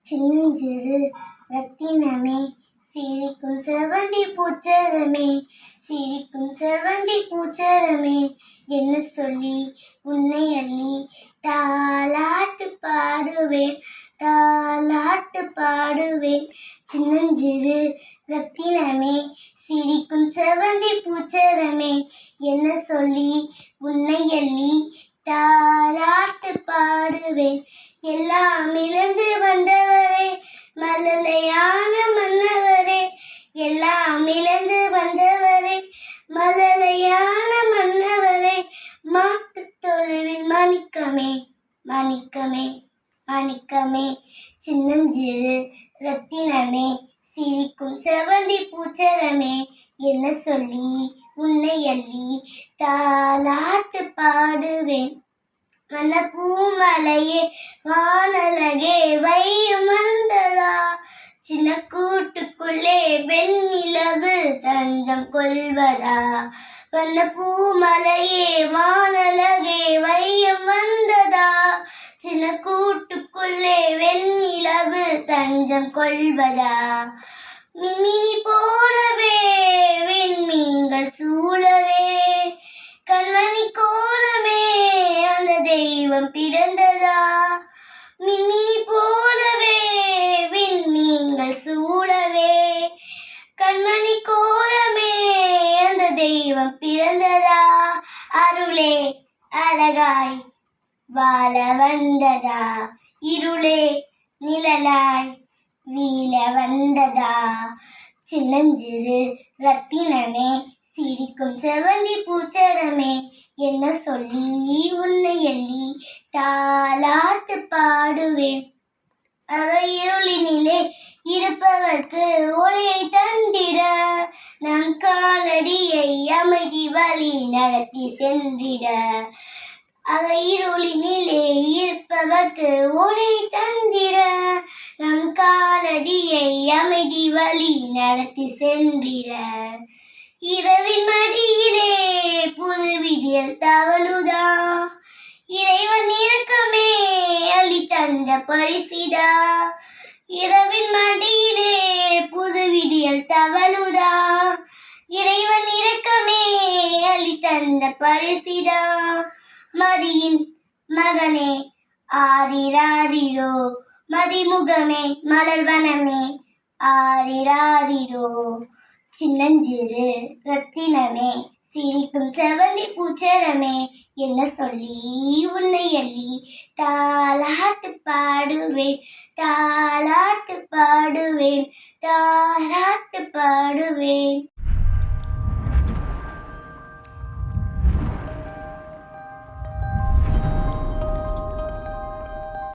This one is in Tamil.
சின்னஞ்சிறு ரத்தினமே சிரிக்கும் செவந்தி பூச்சரமே சிரிக்கும் செவந்தி பூச்சரமே. என்ன சொல்லி? உன்னை அள்ளி தாலாட்டு பாடுவேன் தாலாட்டு பாடுவேன். சின்னஞ்சிறு ரத்தினமே சிரிக்கும் செவந்தி பூச்சரமே. என்ன சொல்லி? உன்னை அள்ளி மாணிக்கமே மாணிக்கமே சின்னஞ்சிறு ரத்தினமே சிரிக்கும் செவந்தி பூச்சரமே என்ன சொல்லி உன்னை அள்ளி தாலாட்டு பாடுவேன். அந்த பூமலையே வானலகே வையம் வந்ததா? சின்ன கூட்டுக்குள்ளே வெண்ணிலவு தஞ்சம் கொள்வதா? வண்ண பூமலையே வானலகே வையம் வந்ததா? சின்ன கூட்டுக்குள்ளே வெண்ணிலவு தஞ்சம் கொள்வதா? மின்மினி போ அழகாய் வாழ வந்ததா? இருளே நிழலாய் வீழ வந்ததா? சின்னஞ்சிறு ரத்தினமே சிரிக்கும் செவந்தி பூச்சரமே என்ன சொல்லி உன்னை எள்ளி தாலாட்டு பாடுவேன். அகையுளினிலே இருப்பவர்க்கு ஒளியை தந்திட நம் காலடியை அமைதி வழி நடத்தி சென்றிட. அகையிருளினிலே இருப்பவர்க்கு ஒளி தந்திர நம் காலடியை அமைதி வழி நடத்தி சென்றிட. இரவின் மடியிலே புது விடியல் தவழுதா. இறைவன் இறக்கமே அளி தந்த பரிசிதா. இரவின் மடியிலே புது விடியல் தவழுதா. இறைவன் இறக்கமே அள்ளி தந்த பரிசிதா. மதியின் மகனே ஆரிராரிரோ மதிமுகமே மலர்வனமே ஆரிராரிரோ சின்னஞ்சிறு ரத்தினமே சிரிக்கும் செவந்தி பூச்சரமே. என்ன சொல்லி உன்னை அள்ளி தாலாட்டு பாடுவேன் தாலாட்டு பாடுவேன் தாலாட்டு பாடு